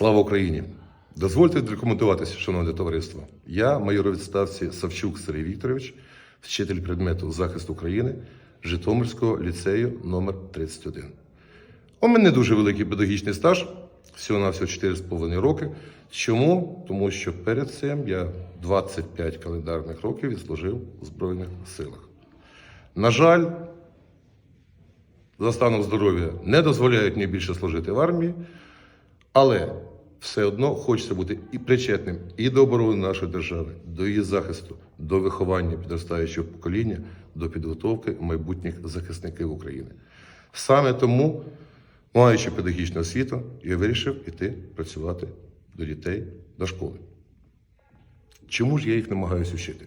Слава Україні! Дозвольте документуватися, шановне товариство. Я, майор у відставці Савчук Сергій Вікторович, вчитель предмету захист України Житомирського ліцею номер 31. У мене дуже великий педагогічний стаж, всього на всього 4,5 роки. Чому? Тому що перед цим я 25 календарних років відслужив у Збройних силах. На жаль, за станом здоров'я не дозволяють мені більше служити в армії, але все одно хочеться бути і причетним і до оборони нашої держави, до її захисту, до виховання підростаючого покоління, до підготовки майбутніх захисників України. Саме тому, маючи педагогічну освіту, я вирішив іти працювати до дітей до школи. Чому ж я їх намагаюся вчити?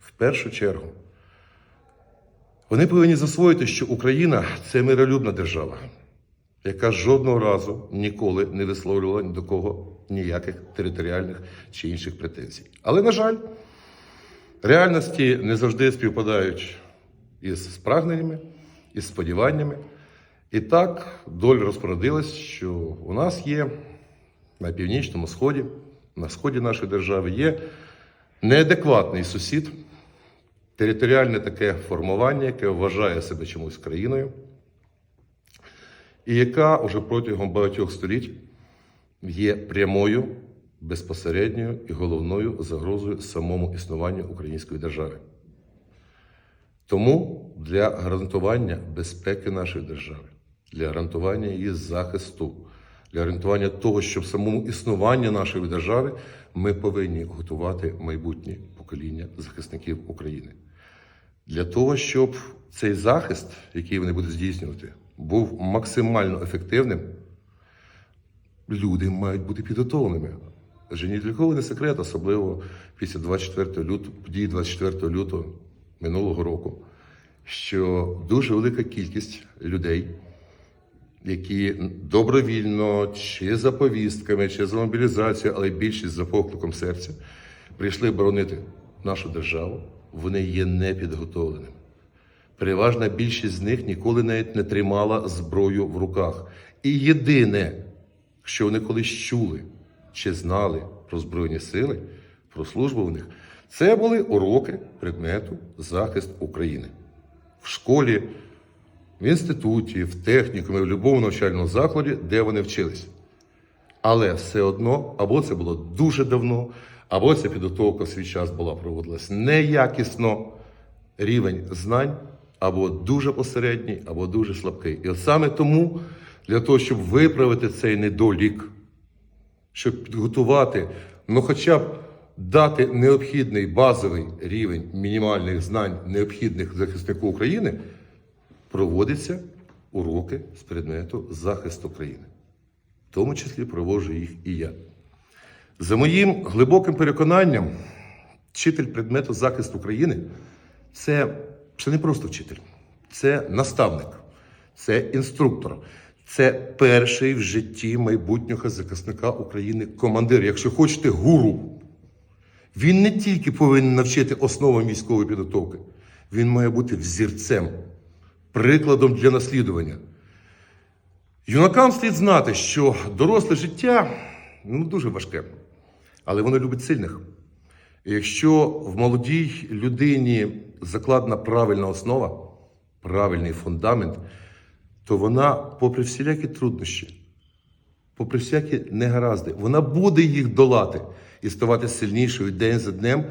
В першу чергу, вони повинні засвоїти, що Україна це миролюбна держава, яка жодного разу ніколи не висловлювала ні до кого ніяких територіальних чи інших претензій. Але, на жаль, реальності не завжди співпадають із прагненнями, із сподіваннями. І так доля розпорядилась, що у нас є на північному сході, на сході нашої держави є неадекватний сусід, територіальне таке формування, яке вважає себе чомусь країною, і яка уже протягом багатьох століть є прямою, безпосередньою і головною загрозою самому існуванню української держави. Тому для гарантування безпеки нашої держави, для гарантування її захисту, для гарантування того, щоб самому існуванню нашої держави ми повинні готувати майбутнє покоління захисників України. Для того, щоб цей захист, який вони будуть здійснювати, був максимально ефективним, люди мають бути підготовленими. Адже ні для кого не секрет, особливо після 24 лютого, події 24 лютого минулого року, що дуже велика кількість людей, які добровільно, чи за повістками, чи за мобілізацією, але більшість за покликом серця, прийшли боронити нашу державу, вони є непідготовленими. Переважна більшість з них ніколи навіть не тримала зброю в руках. І єдине, що вони колись чули чи знали про Збройні сили, про службу в них, це були уроки предмету захист України. В школі, в інституті, в технікумі, в будь-якому навчальному закладі, де вони вчились. Але все одно, або це було дуже давно, або ця підготовка в свій час була проводилась неякісно, рівень знань або дуже посередній, або дуже слабкий. І от саме тому, для того, щоб виправити цей недолік, щоб підготувати, ну хоча б дати необхідний базовий рівень мінімальних знань, необхідних захиснику України, проводяться уроки з предмету захисту країни. В тому числі проводжу їх і я. За моїм глибоким переконанням, вчитель предмету захисту України це, це не просто вчитель, це наставник, це інструктор, це перший в житті майбутнього захисника України командир, якщо хочете, гуру. Він не тільки повинен навчити основам військової підготовки, він має бути взірцем, прикладом для наслідування. Юнакам слід знати, що доросле життя ну, дуже важке, але воно любить сильних. Якщо в молодій людині закладена правильна основа, правильний фундамент, то вона, попри всілякі труднощі, попри всякі негаразди, вона буде їх долати і ставати сильнішою день за днем,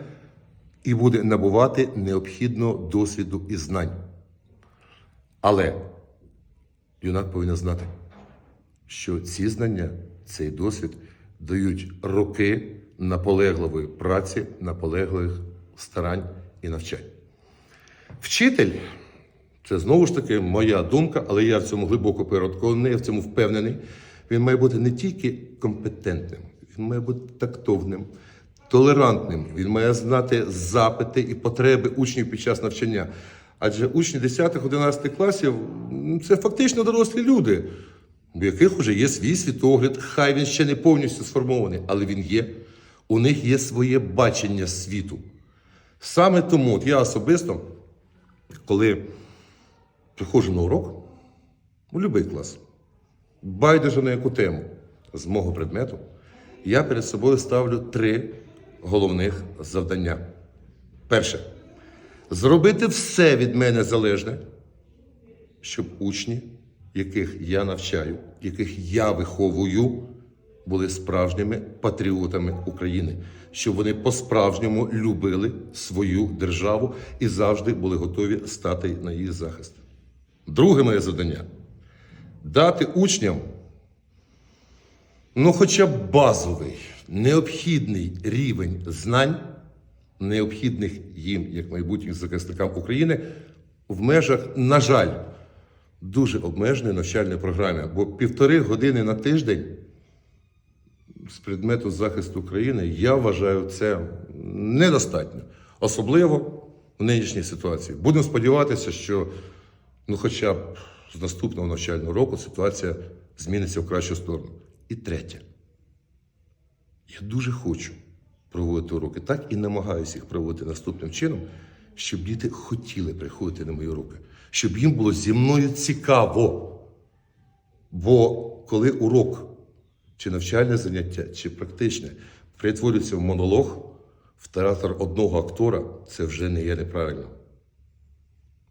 і буде набувати необхідного досвіду і знань. Але юнак повинен знати, що ці знання, цей досвід дають роки наполегливої праці, наполегливих старань і навчань. Вчитель це знову ж таки моя думка, але я в цьому глибоко переконаний, я в цьому впевнений. Він має бути не тільки компетентним, він має бути тактовним, толерантним. Він має знати запити і потреби учнів під час навчання. Адже учні 10-11 класів це фактично дорослі люди, у яких вже є свій світогляд, хай він ще не повністю сформований, але він є. У них є своє бачення світу. Саме тому от я особисто, коли приходжу на урок, у будь-який клас, байдуже на яку тему, з мого предмету, я перед собою ставлю три головних завдання. Перше зробити все від мене залежне, щоб учні, яких я навчаю, яких я виховую, були справжніми патріотами України, щоб вони по-справжньому любили свою державу і завжди були готові стати на її захист. Друге моє завдання дати учням ну, хоча б базовий, необхідний рівень знань, необхідних їм, як майбутнім захисникам України, в межах, на жаль, дуже обмеженої навчальної програми. Бо півтори години на тиждень з предмету захисту України я вважаю це недостатньо, особливо в нинішній ситуації. Будемо сподіватися, що ну, хоча б з наступного навчального року ситуація зміниться в кращу сторону. І третє. Я дуже хочу проводити уроки, так і намагаюся їх проводити наступним чином, щоб діти хотіли приходити на мої уроки, щоб їм було зі мною цікаво. Бо коли урок, чи навчальне заняття, чи практичне перетворюється в монолог, в театр одного актора, це вже не є неправильно.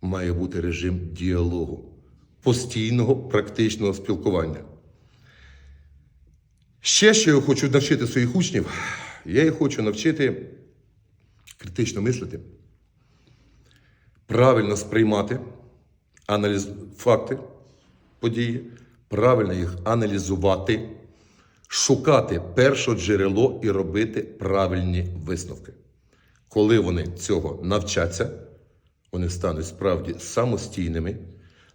Має бути режим діалогу, постійного практичного спілкування. Ще що я хочу навчити своїх учнів, я їх хочу навчити критично мислити, правильно сприймати аналіз... факти, події, правильно їх аналізувати, шукати перше джерело і робити правильні висновки. Коли вони цього навчаться, вони стануть справді самостійними,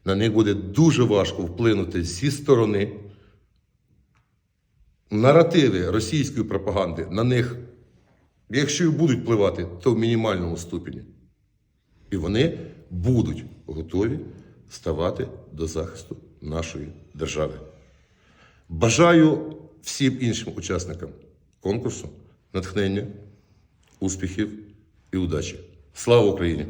на них буде дуже важко вплинути зі сторони наративи російської пропаганди на них, якщо і будуть впливати, то в мінімальному ступені. І вони будуть готові ставати до захисту нашої держави. Бажаю всім іншим учасникам конкурсу натхнення, успіхів і удачі. Слава Україні!